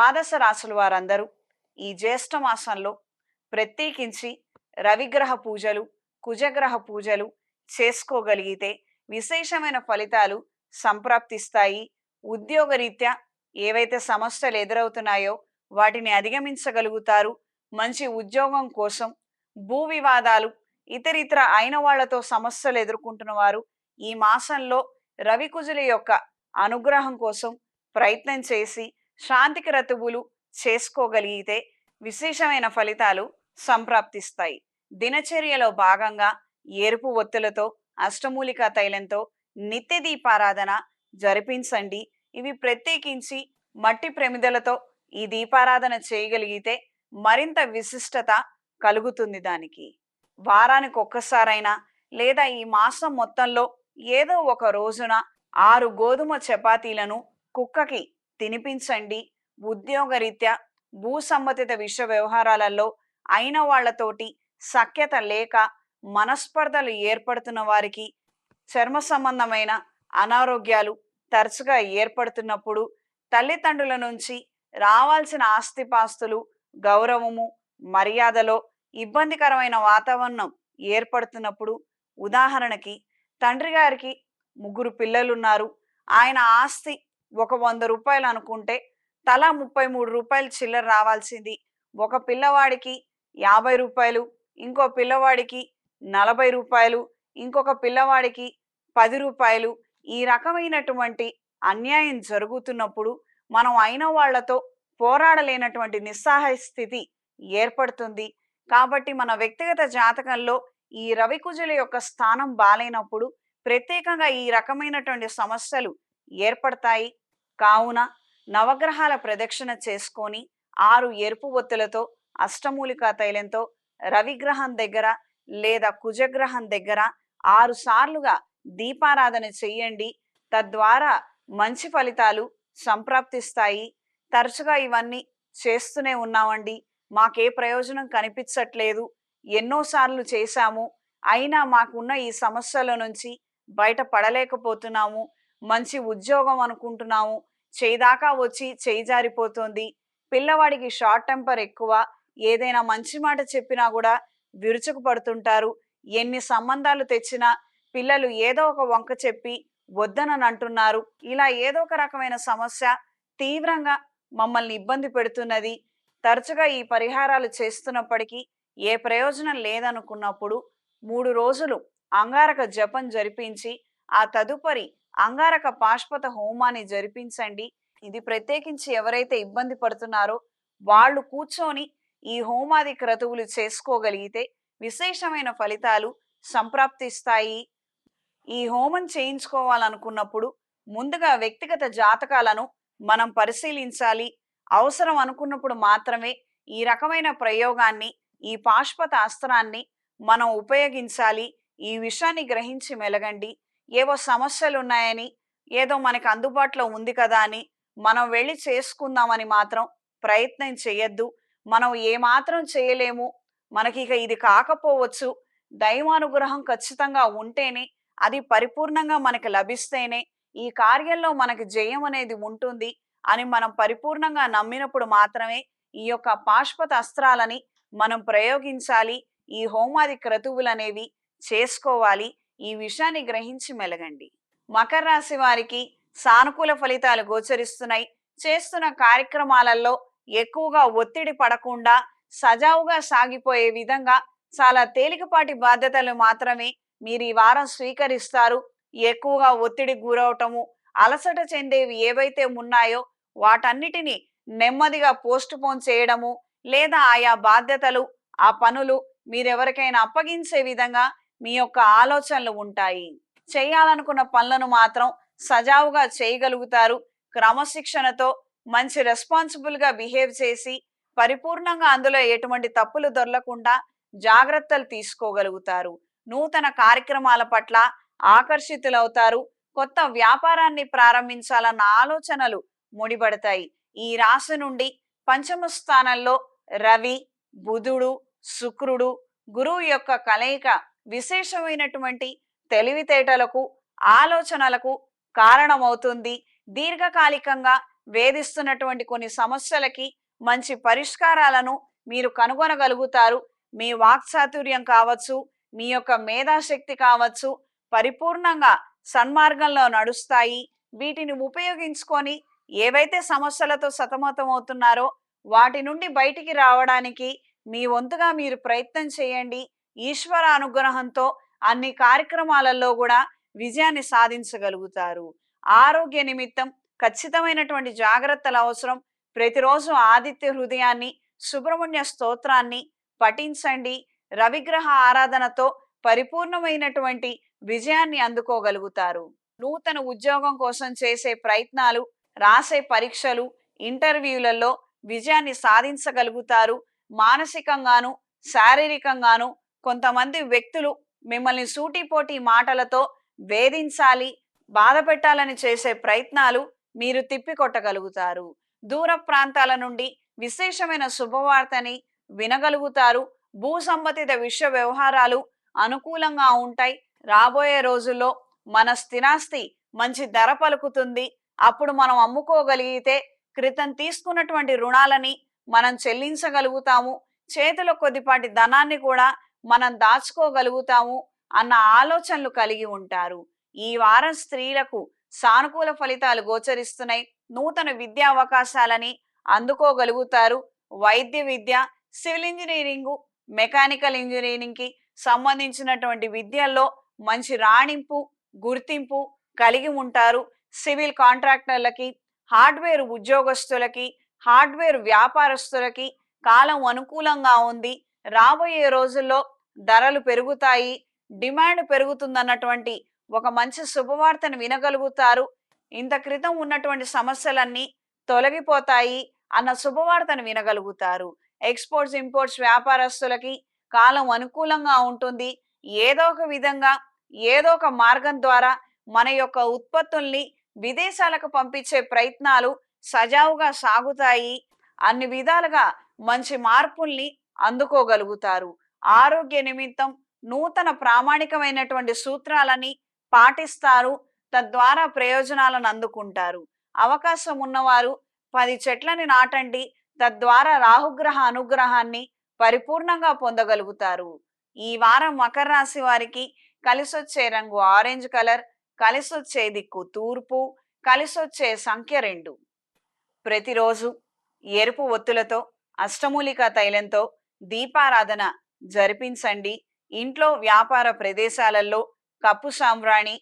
ద్వాదశ రాసుల వారందరూ ఈ జ్యేష్ఠ మాసంలో ప్రత్యేకించి రవిగ్రహ పూజలు కుజగ్రహ పూజలు చేసుకోగలిగితే విశేషమైన ఫలితాలు సంప్రాప్తిస్తాయి. ఉద్యోగరీత్యా ఏవైతే సమస్యలు ఎదురవుతున్నాయో వాటిని అధిగమించగలుగుతారు. మంచి ఉద్యోగం కోసం భూ వివాదాలు ఇతరితర అయిన వాళ్ళతో సమస్యలు ఎదుర్కొంటున్న వారు ఈ మాసంలో రవికుజుల యొక్క అనుగ్రహం కోసం ప్రయత్నం చేసి శాంతి రతువులు చేసుకోగలిగితే విశేషమైన ఫలితాలు సంప్రాప్తిస్తాయి. దినచర్యలో భాగంగా ఎరుపు ఒత్తులతో అష్టమూలికా తైలంతో నిత్య దీపారాధన జరిపించండి. ఇవి ప్రత్యేకించి మట్టి ప్రమిదలతో ఈ దీపారాధన చేయగలిగితే మరింత విశిష్టత కలుగుతుంది దానికి. వారానికి ఒక్కసారైనా లేదా ఈ మాసం మొత్తంలో ఏదో ఒక రోజున ఆరు గోధుమ చపాతీలను కుక్కకి తినిపించండి. ఉద్యోగరీత్యా భూ సంబంధిత విశ్వ వ్యవహారాలలో అయిన వాళ్ళతోటి సఖ్యత లేక మనస్పర్ధలు ఏర్పడుతున్న వారికి చర్మ సంబంధమైన అనారోగ్యాలు తరచుగా ఏర్పడుతున్నప్పుడు తల్లిదండ్రుల నుంచి రావాల్సిన ఆస్తిపాస్తులు గౌరవము మర్యాదలో ఇబ్బందికరమైన వాతావరణం ఏర్పడుతున్నప్పుడు ఉదాహరణకి తండ్రి గారికి ముగ్గురు పిల్లలున్నారు. ఆయన ఆస్తి ఒక వంద రూపాయలు అనుకుంటే తలా ముప్పై మూడు రూపాయలు చిల్లర రావాల్సింది. ఒక పిల్లవాడికి యాభై రూపాయలు ఇంకో పిల్లవాడికి నలభై రూపాయలు ఇంకొక పిల్లవాడికి పది రూపాయలు ఈ రకమైనటువంటి అన్యాయం జరుగుతున్నప్పుడు మనం అయిన వాళ్ళతో పోరాడలేనటువంటి నిస్సహాయ స్థితి ఏర్పడుతుంది. కాబట్టి మన వ్యక్తిగత జాతకంలో ఈ రవికుజుల యొక్క స్థానం బాలైనప్పుడు ప్రత్యేకంగా ఈ రకమైనటువంటి సమస్యలు ఏర్పడతాయి. కావున నవగ్రహాల ప్రదక్షిణ చేసుకొని ఆరు ఎరుపు ఒత్తులతో అష్టమూలికా తైలంతో రవిగ్రహం దగ్గర లేదా కుజగ్రహం దగ్గర ఆరు సార్లుగా దీపారాధన చెయ్యండి తద్వారా మంచి ఫలితాలు సంప్రాప్తిస్తాయి. తరచుగా ఇవన్నీ చేస్తూనే ఉన్నామండి. మాకే ప్రయోజనం కనిపించట్లేదు. ఎన్నోసార్లు చేశాము. అయినా మాకున్న ఈ సమస్యల నుంచి బయటపడలేకపోతున్నాము. మంచి ఉద్యోగం అనుకుంటున్నాము చేయిదాకా వచ్చి చేయి జారిపోతుంది పిల్లవాడికి షార్ట్ టెంపర్ ఎక్కువ ఏదైనా మంచి మాట చెప్పినా కూడా విరుచుకు పడుతుంటారు ఎన్ని సంబంధాలు తెచ్చినా పిల్లలు ఏదో ఒక వంక చెప్పి వద్దనని అంటున్నారు ఇలా ఏదో ఒక రకమైన సమస్య తీవ్రంగా మమ్మల్ని ఇబ్బంది పెడుతున్నది. తరచుగా ఈ పరిహారాలు చేస్తున్నప్పటికీ ఏ ప్రయోజనం లేదనుకున్నప్పుడు మూడు రోజులు అంగారక జపం జరిపించి ఆ తదుపరి అంగారక పాష్పత హోమాన్ని జరిపించండి. ఇది ప్రత్యేకించి ఎవరైతే ఇబ్బంది పడుతున్నారో వాళ్ళు కూర్చొని ఈ హోమాది క్రతువులు చేసుకోగలిగితే విశేషమైన ఫలితాలు సంప్రాప్తిస్తాయి. ఈ హోమం చేయించుకోవాలనుకున్నప్పుడు ముందుగా వ్యక్తిగత జాతకాలను మనం పరిశీలించాలి. అవసరం అనుకున్నప్పుడు మాత్రమే ఈ రకమైన ప్రయోగాన్ని ఈ పాష్పత అస్త్రాన్ని మనం ఉపయోగించాలి. ఈ విషయాన్ని గ్రహించి మెలగండి. ఏవో సమస్యలు ఉన్నాయని ఏదో మనకి అందుబాటులో ఉంది కదా అని మనం వెళ్ళి చేసుకుందామని మాత్రం ప్రయత్నం చేయొద్దు మనం ఏమాత్రం చేయలేము మనకి ఇక ఇది కాకపోవచ్చు. దైవానుగ్రహం ఖచ్చితంగా ఉంటేనే అది పరిపూర్ణంగా మనకి లభిస్తేనే ఈ కార్యంలో మనకి జయం అనేది ఉంటుంది అని మనం పరిపూర్ణంగా నమ్మినప్పుడు మాత్రమే ఈ యొక్క పాశ్వత అస్త్రాలని మనం ప్రయోగించాలి. ఈ హోమాది క్రతువులు అనేవి చేసుకోవాలి. ఈ విషయాన్ని గ్రహించి మెలగండి. మకర రాశి వారికి సానుకూల ఫలితాలు గోచరిస్తున్నాయి. చేస్తున్న కార్యక్రమాలలో ఎక్కువగా ఒత్తిడి పడకుండా సజావుగా సాగిపోయే విధంగా చాలా తేలికపాటి బాధ్యతలు మాత్రమే మీరు ఈ వారం స్వీకరిస్తారు. ఎక్కువగా ఒత్తిడికి గురవటము అలసట చెందేవి ఏవైతే ఉన్నాయో వాటన్నిటిని నెమ్మదిగా పోస్ట్ పోన్ చేయడము లేదా ఆయా బాధ్యతలు ఆ పనులు మీరెవరికైనా అప్పగించే విధంగా మీ యొక్క ఆలోచనలు ఉంటాయి. చేయాలనుకున్న పనులను మాత్రం సజావుగా చేయగలుగుతారు. క్రమశిక్షణతో మంచి రెస్పాన్సిబుల్గా బిహేవ్ చేసి పరిపూర్ణంగా అందులో ఎటువంటి తప్పులు దొరలకుండా జాగ్రత్తలు తీసుకోగలుగుతారు. నూతన కార్యక్రమాల పట్ల ఆకర్షితులవుతారు. కొత్త వ్యాపారాన్ని ప్రారంభించాలన్న ఆలోచనలు ముడిపడతాయి. ఈ రాశి నుండి పంచమ స్థానంలో రవి బుధుడు శుక్రుడు గురువు యొక్క కలయిక విశేషమైనటువంటి తెలివితేటలకు ఆలోచనలకు కారణమవుతుంది. దీర్ఘకాలికంగా వేధిస్తున్నటువంటి కొన్ని సమస్యలకి మంచి పరిష్కారాలను మీరు కనుగొనగలుగుతారు. మీ వాక్చాతుర్యం కావచ్చు మీ యొక్క మేధాశక్తి కావచ్చు పరిపూర్ణంగా సన్మార్గంలో నడుస్తాయి. వీటిని ఉపయోగించుకొని ఏవైతే సమస్యలతో సతమతం అవుతున్నారో వాటి నుండి బయటికి రావడానికి మీ వంతుగా మీరు ప్రయత్నం చేయండి. ఈశ్వర అనుగ్రహంతో అన్ని కార్యక్రమాలలో కూడా విజయాన్ని సాధించగలుగుతారు. ఆరోగ్య నిమిత్తం ఖచ్చితమైనటువంటి జాగ్రత్తల అవసరం. ప్రతిరోజు ఆదిత్య హృదయాన్ని సుబ్రహ్మణ్య స్తోత్రాన్ని పఠించండి. రవిగ్రహ ఆరాధనతో పరిపూర్ణమైనటువంటి విజయాన్ని అందుకోగలుగుతారు. నూతన ఉద్యోగం కోసం చేసే ప్రయత్నాలు రాసే పరీక్షలు ఇంటర్వ్యూలలో విజయాన్ని సాధించగలుగుతారు. మానసికంగాను శారీరకంగాను కొంతమంది వ్యక్తులు మిమ్మల్ని సూటిపోటి మాటలతో వేధించాలి బాధ పెట్టాలని చేసే ప్రయత్నాలు మీరు తిప్పికొట్టగలుగుతారు. దూర ప్రాంతాల నుండి విశేషమైన శుభవార్తని వినగలుగుతారు. భూ సంబంధిత విశ్వ వ్యవహారాలు అనుకూలంగా ఉంటాయి. రాబోయే రోజుల్లో మన స్థిరాస్తి మంచి ధర పలుకుతుంది. అప్పుడు మనం అమ్ముకోగలిగితే క్రితం తీసుకున్నటువంటి రుణాలని మనం చెల్లించగలుగుతాము. చేతిలో కొద్దిపాటి ధనాన్ని కూడా మనం దాచుకోగలుగుతాము అన్న ఆలోచనలు కలిగి ఉంటారు. ఈ వారం స్త్రీలకు సానుకూల ఫలితాలు గోచరిస్తున్నాయి. నూతన విద్యా అవకాశాలని అందుకోగలుగుతారు. వైద్య విద్య సివిల్ ఇంజనీరింగ్ మెకానికల్ ఇంజనీరింగ్కి సంబంధించినటువంటి విద్యల్లో మంచి రాణింపు గుర్తింపు కలిగి ఉంటారు. సివిల్ కాంట్రాక్టర్లకి హార్డ్వేర్ ఉద్యోగస్తులకి హార్డ్వేర్ వ్యాపారస్తులకి కాలం అనుకూలంగా ఉంది. రాబోయే రోజుల్లో ధరలు పెరుగుతాయి డిమాండ్ పెరుగుతుందన్నటువంటి ఒక మంచి శుభవార్తను వినగలుగుతారు. ఇంత క్రితం ఉన్నటువంటి సమస్యలన్నీ తొలగిపోతాయి అన్న శుభవార్తను వినగలుగుతారు. ఎక్స్పోర్ట్స్ ఇంపోర్ట్స్ వ్యాపారస్తులకి కాలం అనుకూలంగా ఉంటుంది. ఏదో ఒక విధంగా ఏదో ఒక మార్గం ద్వారా మన యొక్క ఉత్పత్తుల్ని విదేశాలకు పంపించే ప్రయత్నాలు సజావుగా సాగుతాయి. అన్ని విధాలుగా మంచి మార్పుల్ని అందుకోగలుగుతారు. ఆరోగ్య నిమిత్తం నూతన ప్రామాణికమైనటువంటి సూత్రాలని పాటిస్తారు. తద్వారా ప్రయోజనాలను అందుకుంటారు. అవకాశం ఉన్నవారు పది చెట్లని నాటండి. తద్వారా రాహుగ్రహ అనుగ్రహాన్ని పరిపూర్ణంగా పొందగలుగుతారు. ఈ వారం మకర రాశి వారికి కలిసొచ్చే రంగు ఆరెంజ్ కలర్ కలిసొచ్చే దిక్కు తూర్పు కలిసొచ్చే సంఖ్య రెండు. ప్రతిరోజు ఎరుపు ఒత్తులతో అష్టమూలిక తైలంతో దీపారాధన జరిపించండి. ఇంట్లో వ్యాపార ప్రదేశాలలో కప్పు సాంబ్రాణి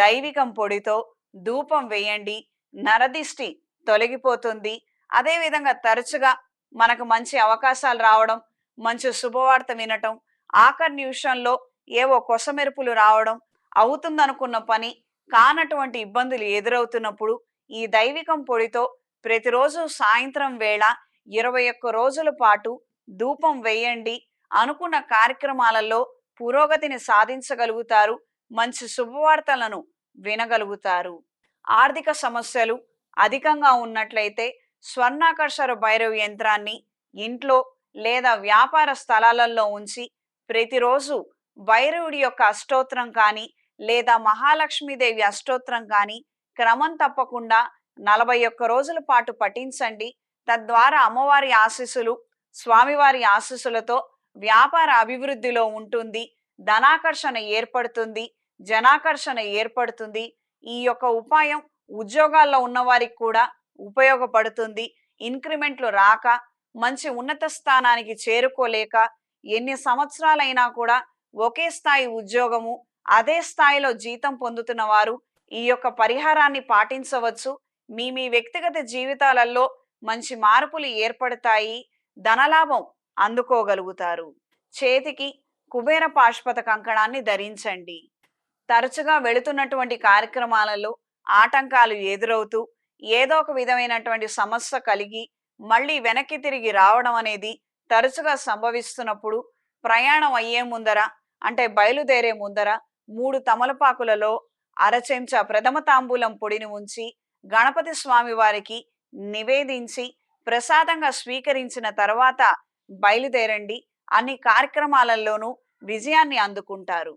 దైవికం పొడితో ధూపం వేయండి. నరదిష్టి తొలగిపోతుంది. అదేవిధంగా తరచుగా మనకు మంచి అవకాశాలు రావడం మంచి శుభవార్త వినటం ఆఖరి నిమిషంలో ఏవో కొసమెరుపులు రావడం అవుతుందనుకున్న పని కానటువంటి ఇబ్బందులు ఎదురవుతున్నప్పుడు ఈ దైవికం పొడితో ప్రతిరోజు సాయంత్రం వేళ ఇరవై ఒక్క రోజుల పాటు ధూపం వేయండి అనుకున్న కార్యక్రమాలలో పురోగతిని సాధించగలుగుతారు. మంచి శుభవార్తలను వినగలుగుతారు. ఆర్థిక సమస్యలు అధికంగా ఉన్నట్లయితే స్వర్ణాకర్షర భైరవ యంత్రాన్ని ఇంట్లో లేదా వ్యాపార స్థలాలలో ఉంచి ప్రతిరోజు భైరవుడి యొక్క అష్టోత్రం కానీ లేదా మహాలక్ష్మీదేవి అష్టోత్రం కానీ క్రమం తప్పకుండా నలభై ఒక్క రోజుల పాటు పఠించండి. తద్వారా అమ్మవారి ఆశీస్సులు స్వామివారి ఆశీస్సులతో వ్యాపార అభివృద్ధిలో ఉంటుంది. ధనాకర్షణ ఏర్పడుతుంది. జనాకర్షణ ఏర్పడుతుంది. ఈ యొక్క ఉపాయం ఉద్యోగాల్లో ఉన్నవారికి కూడా ఉపయోగపడుతుంది. ఇంక్రిమెంట్లు రాక మంచి ఉన్నత స్థానానికి చేరుకోలేక ఎన్ని సంవత్సరాలైనా కూడా ఒకే స్థాయి ఉద్యోగము అదే స్థాయిలో జీతం పొందుతున్న వారు ఈ యొక్క పరిహారాన్ని పాటించవచ్చు. మీ మీ వ్యక్తిగత జీవితాలలో మంచి మార్పులు ఏర్పడతాయి. ధనలాభం అందుకోగలుగుతారు. చేతికి కుబేర పాశుపత కంకణాన్ని ధరించండి. తరచుగా వెళుతున్నటువంటి కార్యక్రమాలలో ఆటంకాలు ఎదురవుతూ ఏదో ఒక విధమైనటువంటి సమస్య కలిగి మళ్ళీ వెనక్కి తిరిగి రావడం అనేది తరచుగా సంభవిస్తున్నప్పుడు ప్రయాణం అయ్యే ముందర అంటే బయలుదేరే ముందర మూడు తమలపాకులలో అరచెంచా ప్రథమ తాంబూలం పొడిని ఉంచి గణపతి స్వామి వారికి నివేదించి ప్రసాదంగా స్వీకరించిన తర్వాత బయలుదేరండి అన్ని కార్యక్రమాలలోనూ విజయాన్ని అందుకుంటారు.